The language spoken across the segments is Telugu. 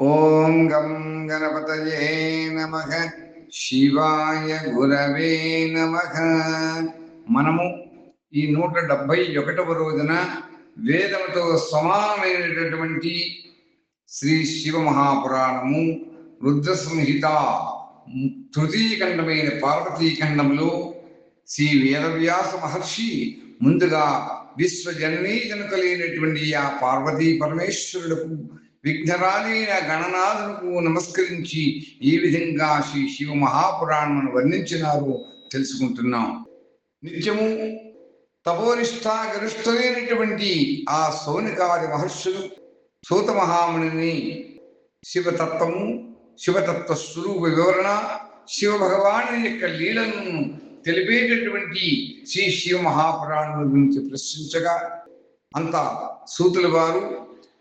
ఓం గం గణపతయే నమ. శివాయ గురవే నమ. మనము ఈ నూట డెబ్బై ఒకటవ రోజున వేదముతో సమానమైనటువంటి శ్రీ శివ మహాపురాణము రుద్ర సంహిత తృతీయ ఖండమైన పార్వతీ ఖండంలో శ్రీ వేదవ్యాస మహర్షి ముందుగా విశ్వజననీ జనకలైనటువంటి ఆ పార్వతీ పరమేశ్వరులకు విఘ్నరాలైన గణనాథులకు నమస్కరించి ఏ విధంగా శ్రీ శివ మహాపురాణమును వర్ణించినారో తెలుసుకుంటున్నాం. నిత్యము తపోనిష్ట గరిష్ఠులైనటువంటి ఆ సౌనికాది మహర్షులు సూత మహామునిని శివతత్వము శివతత్వ స్వరూప వివరణ శివ భగవాను యొక్క లీలను తెలిపేటటువంటి శ్రీ శివ మహాపురాణం గురించి ప్రశ్నించగా అంత సూతుల వారు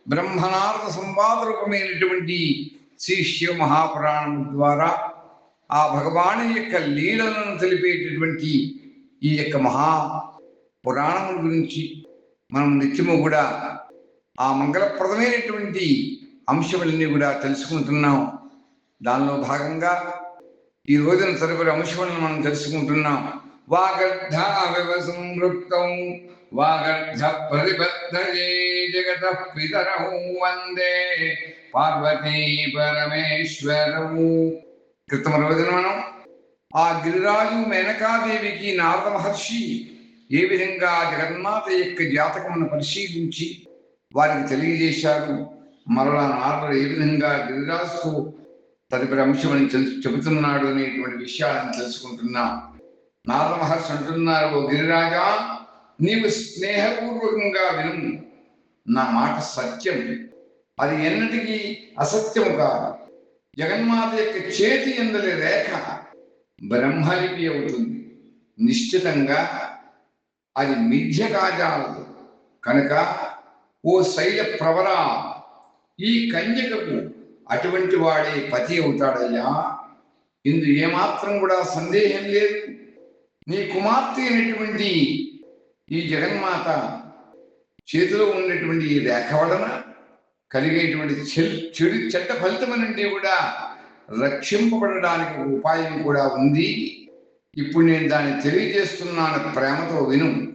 బ్రహ్మనాథ సంవాద రూపమైనటువంటి శ్రీ శివ మహాపురాణం ద్వారా ఆ భగవాను యొక్క లీలలను తెలిపేటటువంటి ఈ యొక్క మహా పురాణం గురించి మనం నిత్యము కూడా ఆ మంగళప్రదమైనటువంటి అంశములన్నీ కూడా తెలుసుకుంటున్నాం. దానిలో భాగంగా ఈ రోజున తదుపరి అంశములను మనం తెలుసుకుంటున్నాం. వాగర్ధ సంవృక్తం వాగర్ధ ప్రతిబద్ధయే జగత పితరహు వందే పార్వతీ పరమేశ్వరము క్రితం రోజున మనం? ఆ గిరిరాజు మేనకాదేవికి నారద మహర్షి ఏ విధంగా జగన్మాత యొక్క జాతకమును పరిశీలించి వారికి తెలియజేశారు? మరలా నారదుడు ఏ విధంగా గిరిరాజుకు తదుపరి అంశమని చెబుతున్నాడు అనేటువంటి విషయాలను తెలుసుకుంటున్నా. నారద మహర్షి అంటున్నారు ఓ గిరిరాజా నీవు స్నేహపూర్వకంగా విను నా మాట సత్యం అది ఎన్నటికీ అసత్యము కాదు జగన్మాత యొక్క చేతి ఎందలి రేఖ బ్రహ్మలిపి అవుతుంది. నిశ్చితంగా అది మిథ్య కాజాలదు కనుక ఓ శైల ప్రవరా ఈ కన్యకకు అటువంటి వాడే పతి అవుతాడయ్యా. ఇందు ఏమాత్రం కూడా సందేహం లేదు. నీ కుమార్తె అయినటువంటి ఈ జగన్మాత చేతిలో ఉన్నటువంటి ఈ రేఖ వలన కలిగేటువంటి చెడు చెడ్డ ఫలితం నుండి కూడా రక్షింపబడడానికి ఒక ఉపాయం కూడా ఉంది. ఇప్పుడు నేను దాన్ని తెలియజేస్తున్నాను ప్రేమతో విను.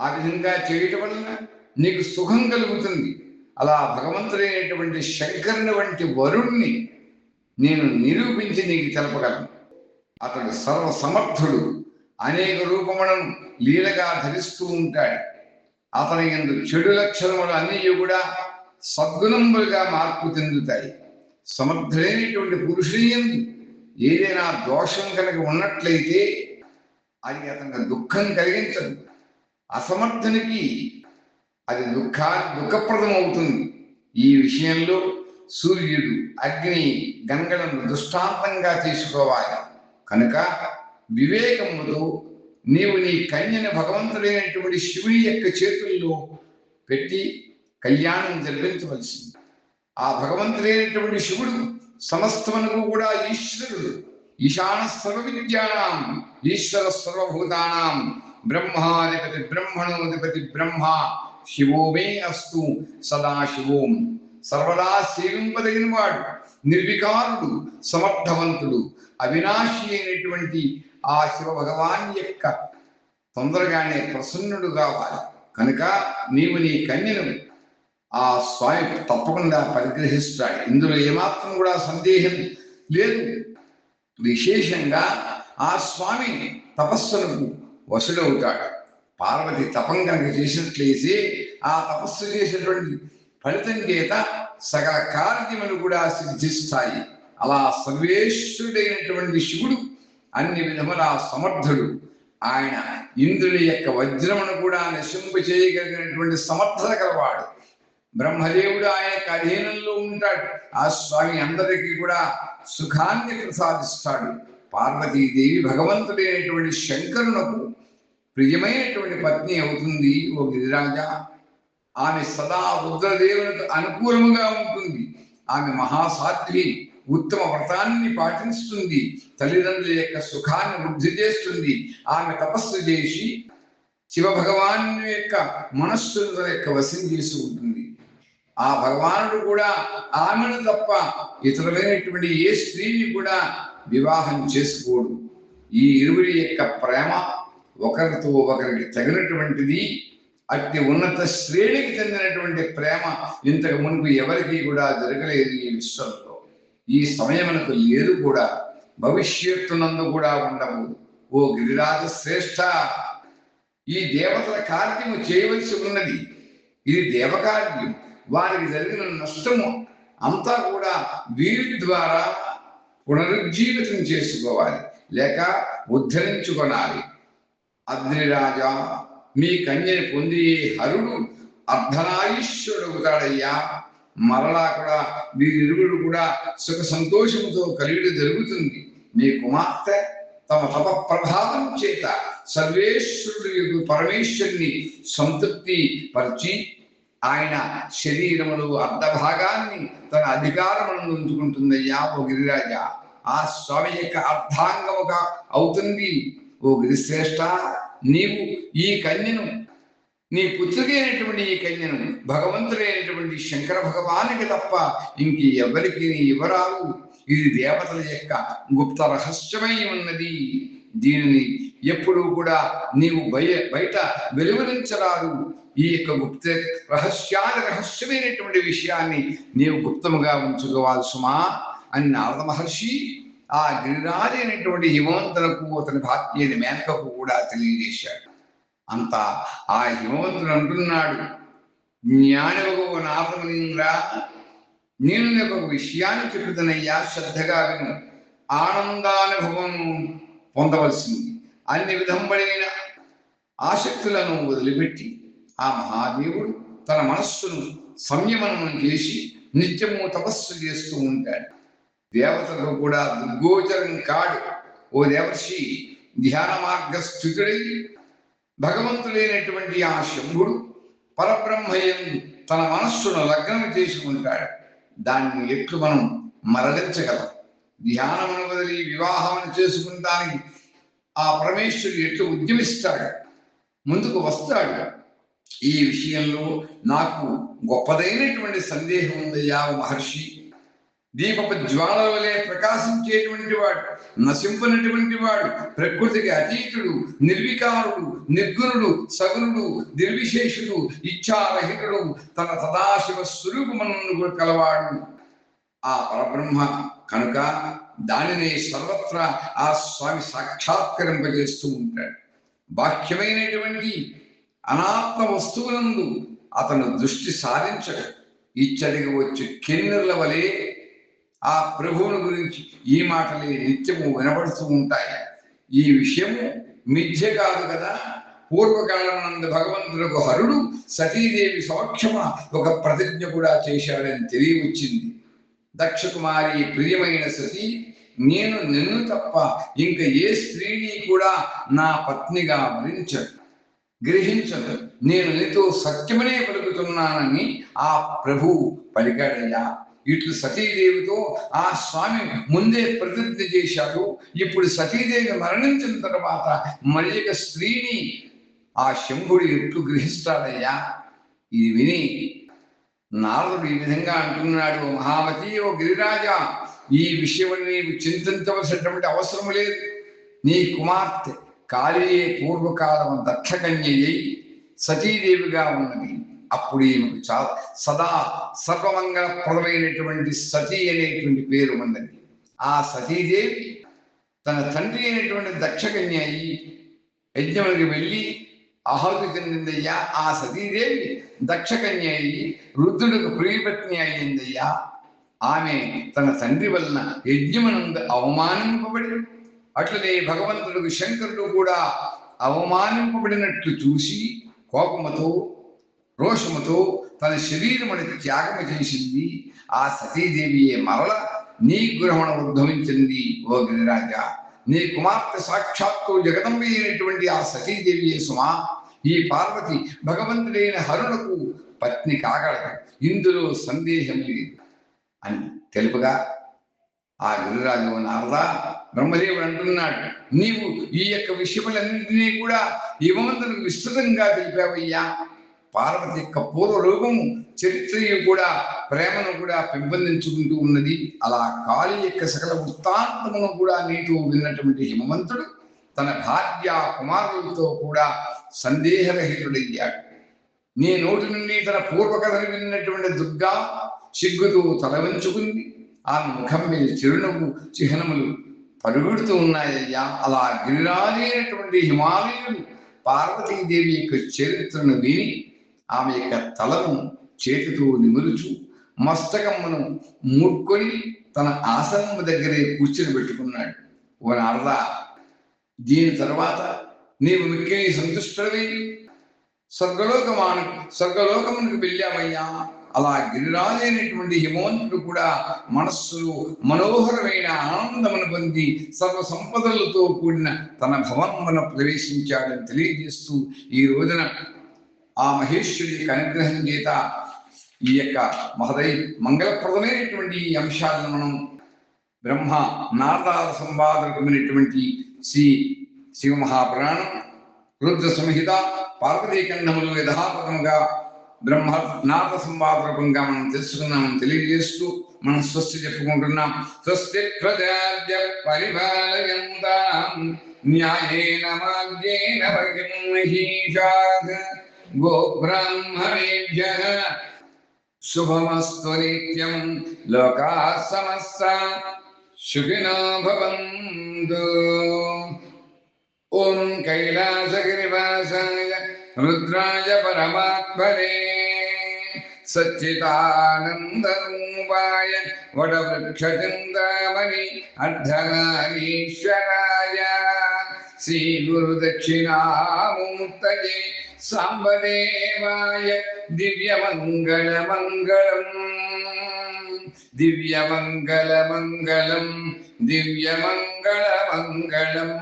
ఆ విధంగా చేయటం వలన నీకు సుఖం కలుగుతుంది. అలా భగవంతుడైనటువంటి శంకరుని వంటి వరుణ్ణి నేను నిరూపించి నీకు తెలపగలను. అతడు సర్వసమర్థుడు. అనేక రూపములను లీలగా ధరిస్తూ ఉంటాడు. అతని ఎందు చెడు లక్షణములు అన్నీ కూడా సద్గుణములుగా మార్పు చెందుతాయి. సమర్థులైనటువంటి పురుషుని ఎందు ఏదైనా దోషం కనుక ఉన్నట్లయితే అది అతనికి దుఃఖం కలిగించదు. అసమర్థునికి అది దుఃఖా దుఃఖప్రదం అవుతుంది ఈ విషయంలో సూర్యుడు అగ్ని గంగలను దృష్టాంతంగా తీసుకోవాలి. కనుక వివేకముతో నీవు నీ కన్యను భగవంతుడైనటువంటి శివుని యొక్క చేతుల్లో పెట్టి కళ్యాణం జరిపించవలసింది. ఆ భగవంతుడైనటువంటి శివుడు సమస్తమునకు కూడా ఈశ్వరుడు. ఈశాన సర్వ విద్యానాం ఈశ్వర సర్వభూతానాం. బ్రహ్మాధిపతి బ్రహ్మణోధిపతి బ్రహ్మ శివోమే అస్తు సదాశివోం సర్వదా సేవింపదగిన వాడు నిర్వికారుడు సమర్థవంతుడు. అవినాశి అయినటువంటి ఆ శివ భగవాన్ యొక్క తొందరగానే ప్రసన్నుడు కావాలి. కనుక నీవు నీ కన్యను ఆ స్వామి తప్పకుండా పరిగ్రహిస్తాడు ఇందులో ఏమాత్రం కూడా సందేహం లేదు. విశేషంగా ఆ స్వామి తపస్సులకు వసుడవుతాడు పార్వతి తపం కనుక చేసినట్లయితే ఆ తపస్సు చేసినటువంటి ఫలితం చేత సకల కార్యములు కూడా సిద్ధిస్తాయి. అలా సర్వేశ్వరుడైనటువంటి శివుడు అన్ని విధముల సమర్థుడు. ఆయన ఇంద్రుని యొక్క వజ్రమును కూడా నశింప చేయగలిగినటువంటి సమర్థత కలవాడు బ్రహ్మదేవుడు ఆయన యొక్క అధీనంలో ఉంటాడు. ఆ స్వామి అందరికీ కూడా సుఖాన్ని ప్రసాదిస్తాడు. పార్వతీదేవి భగవంతుడైనటువంటి శంకరునకు ప్రియమైనటువంటి పత్ని అవుతుంది ఓ గిరిరాజా. ఆమె సదా రుద్రదేవునికి అనుకూలముగా ఉంటుంది. ఆమె మహాసాధ్వి. ఉత్తమ వ్రతాన్ని పాటిస్తుంది. తల్లిదండ్రుల యొక్క సుఖాన్ని వృద్ధి చేస్తుంది. ఆమె తపస్సు చేసి శివ భగవాన్ యొక్క మనస్సు యొక్క వశం చేసి ఉంటుంది. ఆ భగవానుడు కూడా ఆమెను తప్ప ఇతరులైనటువంటి ఏ స్త్రీని కూడా వివాహం చేసుకోడు. ఈ ఇరువురి యొక్క ప్రేమ ఒకరితో ఒకరికి తగినటువంటిది అట్టి ఉన్నత శ్రేణికి చెందినటువంటి ప్రేమ ఇంతకు మునుపు ఎవరికి కూడా జరగలేదు ఈ విశ్వంలో. ఈ సమయమునకు ఏదు కూడా భవిష్యత్తునందు కూడా ఉండవు. ఓ గిరిరాజ శ్రేష్ఠ ఈ దేవతల కార్యము చేయవలసి ఉన్నది. ఇది దేవకార్యం వారికి జరిగిన నష్టము అంతా కూడా వీరి ద్వారా పునరుజ్జీవితం చేసుకోవాలి. లేక ఉద్ధరించుకొనాలి. అగ్నిరాజా మీ కన్యని పొంది హరుడు అర్ధనాయుష్యుడవుతాడయ్యా మరలా కూడా వీరిరువురు కూడా సుఖ సంతోషముతో కలిగి జరుగుతుంది. మీ కుమార్తె తమ తప ప్రభావం చేత సర్వేశ్వరుడు యొక్క పరమేశ్వరుని సంతృప్తి పరిచి ఆయన శరీరములు అర్ధభాగాన్ని తన అధికారములను ఉంచుకుంటుందయ్యా ఓ గిరిరాజా. ఆ స్వామి యొక్క అర్ధాంగముగా అవుతుంది ఓ గిరిశ్రేష్ఠ నీవు ఈ కన్యను నీ పుత్రుడి అయినటువంటి ఈ కన్యను భగవంతుడైనటువంటి శంకర భగవానికి తప్ప ఇంక ఎవరికి ఇవ్వరావు ఇది దేవతల యొక్క గుప్త రహస్యమై ఉన్నది. దీనిని ఎప్పుడు కూడా నీవు బయ బయట వెలువరించరాదు. ఈ యొక్క గుప్త రహస్యాల రహస్యమైనటువంటి విషయాన్ని నీవు గుప్తముగా ఉంచుకోవాలి సుమా అని నారద మహర్షి ఆ గిరిరాజు అయినటువంటి హిమవంతులకు అతని భాత్యని మేనకకు కూడా తెలియజేశాడు. అంత ఆ హిమవంతుడు అంటున్నాడు జ్ఞానవగు నారదమునిరా నేను నీకు ఒక విషయాన్ని చెబుతున్నయ్యా శ్రద్ధగా విను. ఆనందానుభవం పొందవలసింది. అన్ని విధంబడిన ఆసక్తులను వదిలిపెట్టి ఆ మహాదేవుడు తన మనస్సును సంయమనం చేసి నిత్యము తపస్సు చేస్తూ ఉంటాడు. దేవతలకు కూడా దుర్గోచరం కాడు. ఓ దేవర్షి ధ్యాన మార్గస్థితుడై భగవంతుడైనటువంటి ఆ శంభుడు పరబ్రహ్మయం తన మనస్సును లగ్నం చేసుకుంటాడు. దాన్ని ఎట్లు మనం మరలించగలం ధ్యానమును వదిలి వివాహం చేసుకుంటానికి ఆ పరమేశ్వరుడు ఎట్లు ఉద్యమిస్తాడు? ముందుకు వస్తాడు. ఈ విషయంలో నాకు గొప్పదైనటువంటి సందేహం ఉందయ్యా మహర్షి. దీపపు జ్వాల వలె ప్రకాశించేటువంటి వాడు నశింపనటువంటి వాడు ప్రకృతికి అతీతుడు నిర్వికారుడు నిర్గుణుడు సగుణుడు నిర్విశేషుడు ఇచ్చారహితుడు తన సదాశివ స్వరూపమను కలవాడు. ఆ పరబ్రహ్మ కనుక దానిని సర్వత్రా ఆ స్వామి సాక్షాత్కరింపజేస్తూ ఉంటాడు. బాహ్యమైనటువంటి అనాత్మ వస్తువులందు అతను దృష్టి సారించడు. ఇచ్చడికి వచ్చి కిన్నెర్ల వలె ఆ ప్రభువుని గురించి ఈ మాటలే నిత్యము వినపడుతూ ఉంటాయి. ఈ విషయము మిథ్య కాదు కదా? పూర్వకాలనందు భగవంతులకు హరుడు సతీదేవి సమక్షమ ఒక ప్రతిజ్ఞ కూడా చేశాడని తెలియవచ్చింది. దక్షకుమారి ప్రియమైన సతీ నేను నిన్ను తప్ప ఇంకా ఏ స్త్రీని కూడా నా పత్నిగా వరించదు గ్రహించదు నేను నీతో సత్యమనే పలుకుతున్నానని ఆ ప్రభు పలికాడయ్యా. ఇట్లు సతీదేవితో ఆ స్వామి ముందే ప్రతిజ్ఞ చేశాడు. ఇప్పుడు సతీదేవి మరణించిన తర్వాత మరి స్త్రీని ఆ శంభుడు ఎట్లు గ్రహిస్తాడయ్యా? ఇది విని నారదుడు ఈ విధంగా అంటున్నాడు మహామతి మహావతి ఓ గిరిరాజా ఈ విషయం నీవు చింతించవలసినటువంటి అవసరం లేదు. నీ కుమార్తె కాళీయే పూర్వకాలం దక్షకన్యయ్యి సతీదేవిగా ఉన్నది. అప్పుడు ఈమెకు చాలా సదా సర్వమంగళప్రదమైనటువంటి సతీ అనేటువంటి పేరు ఉందండి. ఆ సతీదేవి తన తండ్రి అయినటువంటి దక్షకన్య అయ్యి యజ్ఞములకు వెళ్ళి ఆహుతి చెందిందయ్యా ఆ సతీదేవి దక్షకన్య అయ్యి రుద్రుడికి ప్రియపత్ని అయ్యిందయ్యా. ఆమె తన తండ్రి వలన యజ్ఞమునందు అవమానింపబడి అట్లనే భగవంతుడికి శంకరుడు కూడా అవమానింపబడినట్లు చూసి కోపముతో రోషముతో తన శరీరముని త్యాగము చేసింది. ఆ సతీదేవియే మరల నీ గ్రహణ ఉద్భవించింది ఓ గిరిరాజా! నీ కుమార్తె సాక్షాత్తు జగదంబి అయినటువంటి ఆ సతీదేవియే సుమా! ఈ పార్వతి భగవంతుడైన హరుణకు పత్ని కాగలదు. ఇందులో సందేహం లేదు అని తెలుపుగా ఆ గురురాజు నారదా బ్రహ్మదేవుడు అంటున్నాడు. నీవు ఈ యొక్క విషయములన్నింటినీ కూడా యువమంతులకు విస్తృతంగా తెలిపావయ్యా. పార్వతి యొక్క పూర్వ రూపము చరిత్రయు కూడా ప్రేమను కూడా పెంపొందించుకుంటూ ఉన్నది. అలా కాళి యొక్క సకల వృత్తాంతమును కూడా నీతో విన్నటువంటి హిమవంతుడు తన భార్య కుమారులతో కూడా సందేహరహితుడయ్యాడు. నీ నోటి నుండి తన పూర్వకథను విన్నటువంటి దుర్గా సిగ్గుతో తల వంచుకుంది. ఆమె ముఖం మీద చిరునవ్వు చిహ్నములు పరుగుడుతూ ఉన్నాయ్యా అలా గిరిరాజైనటువంటి హిమాలయుడు పార్వతీదేవి యొక్క చరిత్రను విని ఆమె యొక్క తలను చేతితో నిమురుచు మస్తకమ్మను ముట్టుకొని తన ఆసనము దగ్గరే కూర్చొని పెట్టుకున్నాడు. ఓ నారదా దీని తర్వాత నీవు మిక్కిలి సంతుష్టవి స్వర్గలోకమాను స్వర్గలోకమునికి వెళ్ళామయ్యా అలా గిరిరాజైనటువంటి హిమవంతుడు కూడా మనస్సులో మనోహరమైన ఆనందమును పొంది సర్వ సంపదలతో కూడిన తన భవనమున ప్రవేశించాడని తెలియజేస్తూ ఈ రోజున ఆ మహేశ్వరి యొక్క అనుగ్రహం చేత ఈ యొక్క మహదై మంగళప్రదమైనటువంటి ఈ అంశాలను మనం బ్రహ్మ నారదాల సంవాదకమైనటువంటి శ్రీ శివ మహాపురాణం రుద్ర సంహిత పార్వతీఖండములు యథాపదముగా బ్రహ్మ నారద సంవాద రూపంగా మనం తెలుసుకున్నామని తెలియజేస్తూ మనం స్వస్తి చెప్పుకుంటున్నాం. స్వస్తి ప్రజాద్య పరిపాలయంతాం. న్యాయేన మార్గేణ భగం गोब्राह्मणेभ्यः शुभमस्तु नित्यं लोकाः समस्ता सुखिनो भवन्तु। ॐ कैलासगिरिवासाय रुद्राय परमात्मने। सच्चिदानन्दरूपाय वटवृक्षचिन्तामणि अर्धनारीश्वराय श्रीगुरुदक्षिणामूर्तये శ్రీ గురు దక్షిణామూర్తయే సాంబదేవాయ దివ్యమంగళమంగళం దివ్యమంగళమంగళం దివ్యమంగళమంగళం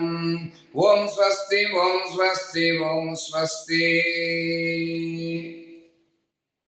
ఓం స్వస్తి ఓం స్వస్తి ఓం స్వస్తి